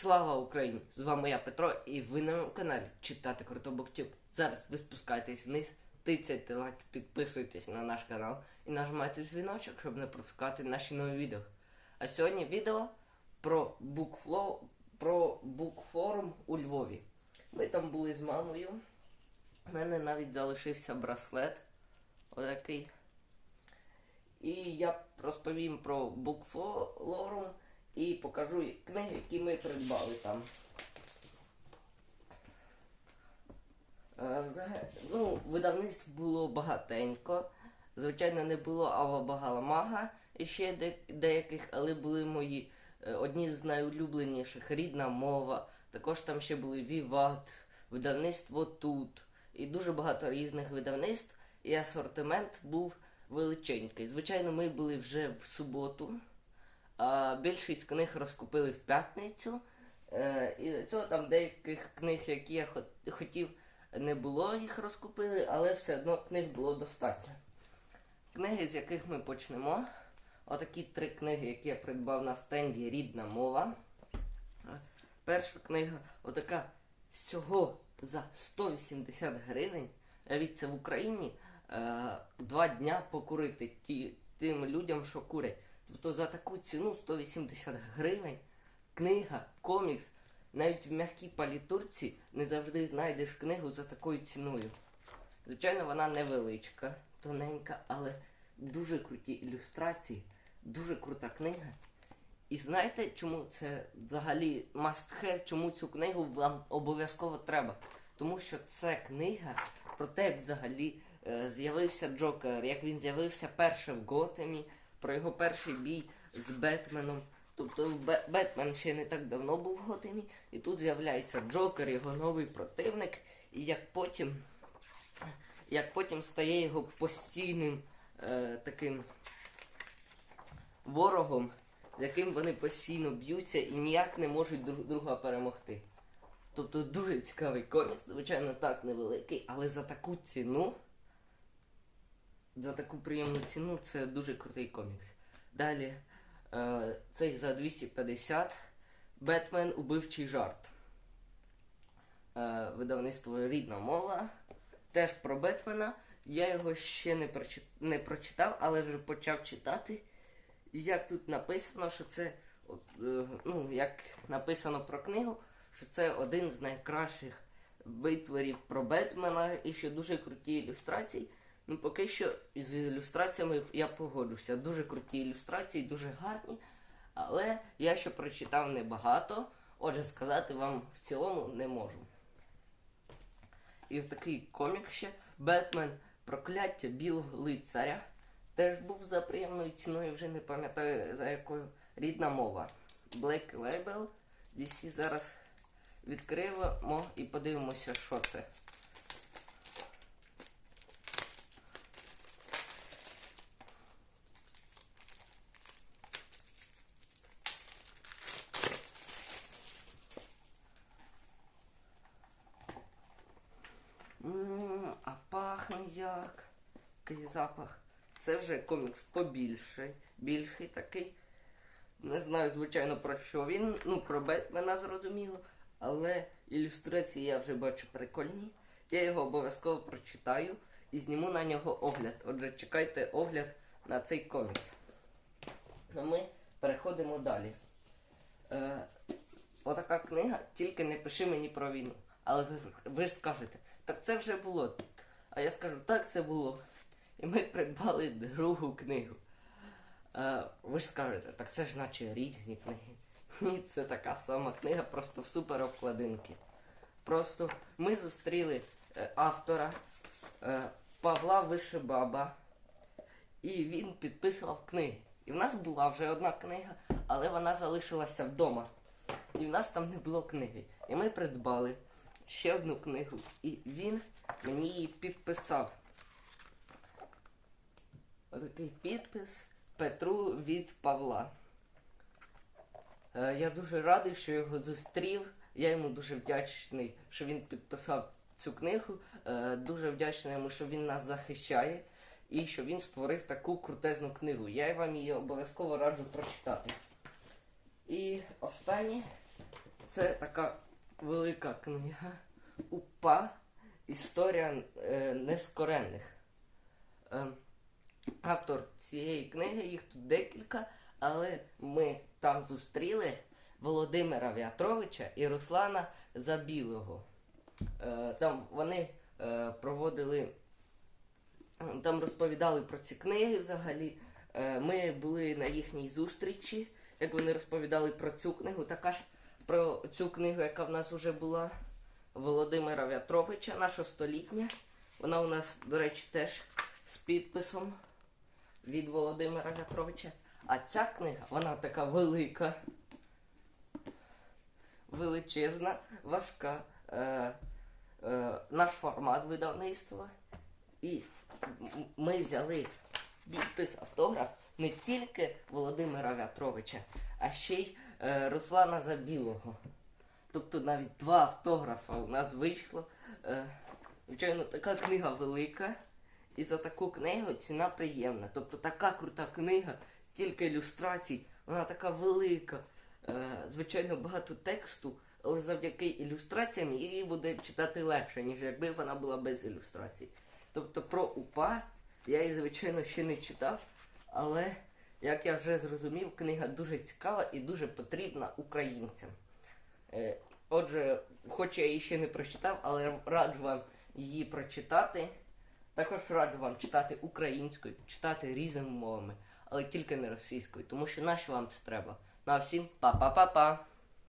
Слава Україні! З вами я Петро, і ви на моєму каналі читати Круто Буктюб. Зараз ви спускайтесь вниз, тицяйте лайк, підписуйтесь на наш канал і нажимайте дзвіночок, щоб не пропускати наші нові відео. А сьогодні відео про букфлоу, про букфорум у Львові. Ми там були з мамою. У мене навіть залишився браслет. Отакий. І я розповім про букфорум і покажу книги, які ми придбали там. Е, взага- Ну, видавництв було багатенько. Звичайно, не було Ава Багаламага і ще де- деяких, але були мої е, одні з найулюбленіших рідна мова. Також там ще були Віват, видавництво тут і дуже багато різних видавництв. І асортимент був величенький. Звичайно, ми були вже в суботу. А більшість книг розкупили в п'ятницю. Е, і цього там деяких книг, які я хот- хотів, не було, їх розкупили, але все одно книг було достатньо. Книги, з яких ми почнемо. Отакі три книги, які я придбав на стенді Рідна мова. Перша книга, отака всього за 180 гривень. Навіть це в Україні е, два дня покурити ті, тим людям, що курять. Тобто за таку ціну 180 гривень книга, комікс, навіть в м'якій палітурці не завжди знайдеш книгу за такою ціною. Звичайно, вона невеличка, тоненька, але дуже круті ілюстрації, дуже крута книга. І знаєте, чому це взагалі must have, чому цю книгу вам обов'язково треба? Тому що це книга про те, як взагалі е, з'явився Джокер, як він з'явився перше в Готемі, про його перший бій з Бетменом. Тобто Бе- Бетмен ще не так давно був в Готемі, і тут з'являється Джокер, його новий противник, і як потім, як потім стає його постійним е, таким ворогом, з яким вони постійно б'ються і ніяк не можуть друг друга перемогти. Тобто дуже цікавий комікс, звичайно, так невеликий, але за таку ціну, за таку приємну ціну, це дуже крутий комікс. Далі, е, цей за 250 Бетмен Убивчий жарт. Е, видавництво Рідна мова. Теж про Бетмена. Я його ще не, прочит... не прочитав, але вже почав читати. І як тут написано, що це, е, ну, як написано про книгу, що це один з найкращих витворів про Бетмена і ще дуже круті ілюстрації. Ну, поки що з ілюстраціями я погоджуся. Дуже круті ілюстрації, дуже гарні. Але я ще прочитав небагато. Отже, сказати вам в цілому не можу. І в такий комік ще Бетмен Прокляття білого лицаря. Теж був за приємною ціною, вже не пам'ятаю за якою рідна мова. Black Label. DC зараз відкриємо і подивимося, що це. М, А як. Який запах. Це вже комікс побільший, більший такий. Не знаю, звичайно, про що він. Ну, про Бетмена зрозуміло. Але ілюстрації я вже бачу прикольні. Я його обов'язково прочитаю і зніму на нього огляд. Отже, чекайте огляд на цей комікс. А ми переходимо далі. Е, отака книга, тільки не пиши мені про війну. Але ви, ви ж скажете, так це вже було. А я скажу, так це було. І ми придбали другу книгу. Е, ви ж скажете, так це ж наче різні книги. Ні, це така сама книга, просто в супер обкладинки. Просто ми зустріли е, автора е, Павла Вишибаба, і він підписував книги. І в нас була вже одна книга, але вона залишилася вдома. І в нас там не було книги. І ми придбали ще одну книгу, і він мені її підписав. Отакий підпис Петру від Павла. Е, я дуже радий, що його зустрів. Я йому дуже вдячний, що він підписав цю книгу. Е, дуже вдячний йому, що він нас захищає і що він створив таку крутезну книгу. Я вам її обов'язково раджу прочитати. І останнє це така велика книга УПА Історія е, нескорених. Е, автор цієї книги, їх тут декілька, але ми там зустріли Володимира В'ятровича і Руслана Забілого. Е, там вони е, проводили, там розповідали про ці книги взагалі. Е, ми були на їхній зустрічі, як вони розповідали про цю книгу, така ж про цю книгу, яка в нас вже була Володимира В'ятровича, наша столітня. Вона у нас, до речі, теж з підписом від Володимира В'ятровича. А ця книга, вона така велика, величезна, важка. Е, е, наш формат видавництва. І ми взяли підпис автограф не тільки Володимира В'ятровича, а ще й Руслана Забілого. Тобто навіть два автографа у нас вийшло. Е, звичайно, така книга велика. І за таку книгу ціна приємна. Тобто така крута книга, кілька ілюстрацій, вона така велика. Е, звичайно, багато тексту, але завдяки ілюстраціям її буде читати легше, ніж якби вона була без ілюстрацій. Тобто про УПА я її, звичайно, ще не читав, але як я вже зрозумів, книга дуже цікава і дуже потрібна українцям. Е, Отже, хоч я її ще не прочитав, але раджу вам її прочитати. Також раджу вам читати українською, читати різними мовами, але тільки не російською, тому що наші вам це треба. На всім па-па-па-па!